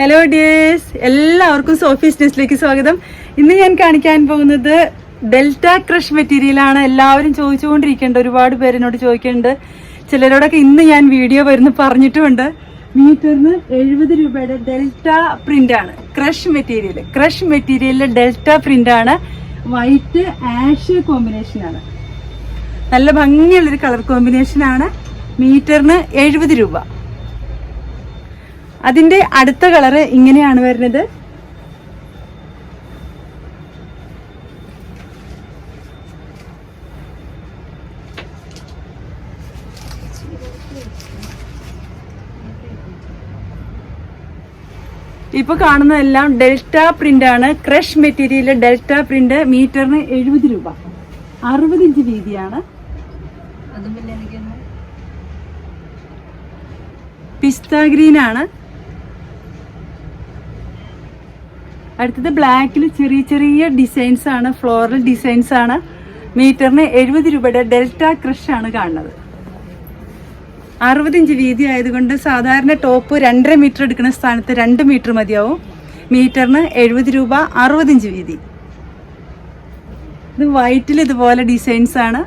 Hello dears എല്ലാവർക്കും Sophie's ഡിസ്റ്റിലേക്ക് സ്വാഗതം. ഇന്ന് ഞാൻ കാണിക്കാൻ പോകുന്നത് ഡെൽറ്റ ക്രഷ് മെറ്റീരിയൽ ആണ്. എല്ലാവരും ചോദിച്ചുകൊണ്ടിരിക്കേണ്ട ഒരുപാട് പേരെന്നോട് ചോദിക്കുന്നുണ്ട് ചിലരോടൊക്കെ ഇന്ന് ഞാൻ വീഡിയോ വരുന്നു പറഞ്ഞിട്ടുമുണ്ട്. മീറ്ററിന് എഴുപത് രൂപയുടെ ഡെൽറ്റ പ്രിന്റ് ആണ്. Crush material. ക്രഷ് മെറ്റീരിയലിലെ ഡെൽറ്റ പ്രിന്റ് ആണ്. വൈറ്റ് ആഷ് കോമ്പിനേഷൻ ആണ്. നല്ല ഭംഗിയുള്ളൊരു കളർ കോമ്പിനേഷൻ ആണ്. മീറ്ററിന് എഴുപത് രൂപ. അതിന്റെ അടുത്ത കളറ് ഇങ്ങനെയാണ് വരുന്നത്. ഇപ്പൊ കാണുന്നതെല്ലാം ഡെൽറ്റ പ്രിന്റ് ആണ്. ക്രഷ് മെറ്റീരിയൽ ഡെൽറ്റ പ്രിന്റ് മീറ്ററിന് എഴുപത് രൂപ. അറുപത് ഇഞ്ച് വീതിയാണ്. പിസ്ത ഗ്രീൻ ആണ് അടുത്തത് ബ്ലാക്കിൽ ചെറിയ ചെറിയ ഡിസൈൻസ് ആണ് ഫ്ലോറൽ ഡിസൈൻസ് ആണ്. മീറ്ററിന് എഴുപത് രൂപയുടെ ഡെൽറ്റ ക്രഷ് ആണ് കാണുന്നത്. അറുപതിഞ്ച് വീതി ആയതുകൊണ്ട് സാധാരണ ടോപ്പ് രണ്ടര മീറ്റർ എടുക്കുന്ന സ്ഥാനത്ത് രണ്ട് മീറ്റർ മതിയാവും. മീറ്ററിന് എഴുപത് രൂപ അറുപതിഞ്ച് വീതി. ഇത് വൈറ്റിൽ ഇതുപോലെ ഡിസൈൻസ് ആണ്.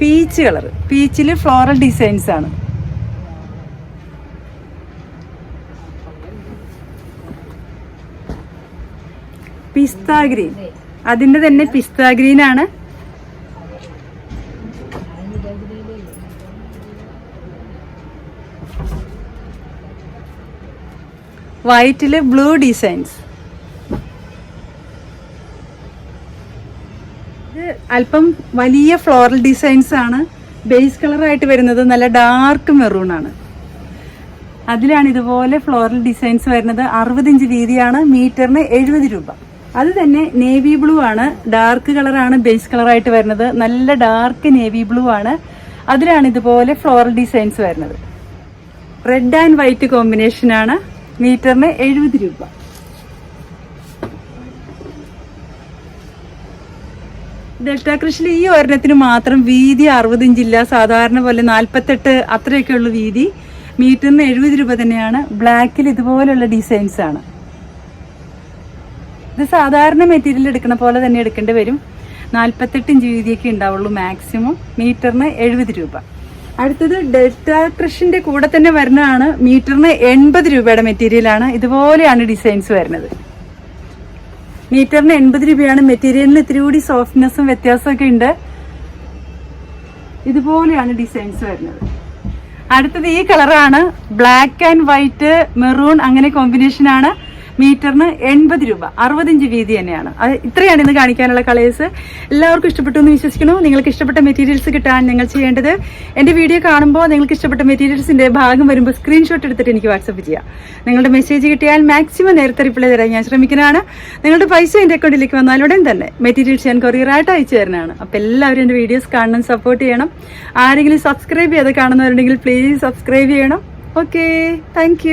Peach colour. പീച്ചിൽ ഫ്ലോറൽ ഡിസൈൻസ് ആണ്. പിസ്താ ഗ്രീൻ. അതിന്റെ തന്നെ പിസ്താ ഗ്രീൻ ആണ്. വൈറ്റിൽ ബ്ലൂ ഡിസൈൻസ്. ഇത് അല്പം വലിയ ഫ്ലോറൽ ഡിസൈൻസ് ആണ്. ബേസ് കളറായിട്ട് വരുന്നത് നല്ല ഡാർക്ക് മെറൂൺ ആണ്. അതിലാണ് ഇതുപോലെ ഫ്ലോറൽ ഡിസൈൻസ് വരുന്നത്. അറുപത് ഇഞ്ച് വീതിയാണ് മീറ്ററിന് എഴുപത് രൂപ. അത് തന്നെ നേവി ബ്ലൂ ആണ്. ഡാർക്ക് കളറാണ് ബേസ് കളറായിട്ട് വരുന്നത്. നല്ല ഡാർക്ക് നേവി ബ്ലൂ ആണ്. അതിലാണ് ഇതുപോലെ ഫ്ലോറൽ ഡിസൈൻസ് വരുന്നത്. റെഡ് ആൻഡ് വൈറ്റ് കോമ്പിനേഷനാണ് മീറ്ററിന് എഴുപത് രൂപ. ഡെൽറ്റ കൃഷിയിൽ ഈ ഒരെണ്ണത്തിന് മാത്രം വീതി അറുപത് ഇഞ്ചില്ല സാധാരണ പോലെ നാൽപ്പത്തെട്ട് അത്രയൊക്കെ ഉള്ളു വീതി. മീറ്ററിന് എഴുപത് രൂപ തന്നെയാണ്. ബ്ലാക്കിൽ ഇതുപോലുള്ള ഡിസൈൻസ് ആണ്. ഇത് സാധാരണ മെറ്റീരിയൽ എടുക്കുന്ന പോലെ തന്നെ എടുക്കേണ്ടി വരും. നാൽപ്പത്തെട്ട് ഇഞ്ച് വീതിയൊക്കെ ഉണ്ടാവുള്ളൂ മാക്സിമം. മീറ്ററിന് എഴുപത് രൂപ. അടുത്തത് ഡെൽറ്റ കൃഷിന്റെ കൂടെ തന്നെ വരുന്നതാണ്. മീറ്ററിന് എൺപത് രൂപയുടെ മെറ്റീരിയലാണ് ഇതുപോലെയാണ് ഡിസൈൻസ് വരുന്നത്. മീറ്ററിന് എൺപത് രൂപയാണ്. മെറ്റീരിയലിന് ഇത്തിരി കൂടി സോഫ്റ്റ്നെസ്സും വ്യത്യാസമൊക്കെ ഉണ്ട്. ഇതുപോലെയാണ് ഡിസൈൻസ് വരുന്നത്. അടുത്തത് ഈ കളറാണ് ബ്ലാക്ക് ആൻഡ് വൈറ്റ് മെറൂൺ അങ്ങനെ കോമ്പിനേഷൻ ആണ്. മീറ്ററിന് എൺപത് രൂപ അറുപത് ഇഞ്ച് വീതി തന്നെയാണ്. അത് ഇത്രയാണ് ഇന്ന് കാണിക്കാനുള്ള കളേഴ്സ്. എല്ലാവർക്കും ഇഷ്ടപ്പെട്ടു എന്ന് വിശ്വസിക്കുന്നു. നിങ്ങൾക്ക് ഇഷ്ടപ്പെട്ട മെറ്റീരിയൽസ് കിട്ടാൻ നിങ്ങൾ ചെയ്യേണ്ടത് എന്റെ വീഡിയോ കാണുമ്പോൾ നിങ്ങൾക്ക് ഇഷ്ടപ്പെട്ട മെറ്റീരിയൽസിന്റെ ഭാഗം വരുമ്പോൾ സ്ക്രീൻഷോട്ട് എടുത്തിട്ട് എനിക്ക് വാട്സപ്പ് ചെയ്യാം. നിങ്ങളുടെ മെസ്സേജ് കിട്ടിയാൽ മാക്സിമം നേരത്തെ റിപ്ലൈ തരാൻ ഞാൻ ശ്രമിക്കുന്നതാണ്. നിങ്ങളുടെ പൈസ എന്റെ അക്കൗണ്ടിലേക്ക് വന്നാൽ ഉടൻ തന്നെ മെറ്റീരിയൽസ് ഞാൻ കൊറിയറായിട്ട് അയച്ചു തരുന്നതാണ്. അപ്പോൾ എല്ലാവരും എന്റെ വീഡിയോസ് കാണണം സപ്പോർട്ട് ചെയ്യണം. ആരെങ്കിലും സബ്സ്ക്രൈബ് ചെയ്ത് കാണുന്നവരുണ്ടെങ്കിൽ പ്ലീസ് സബ്സ്ക്രൈബ് ചെയ്യണം. Okay thank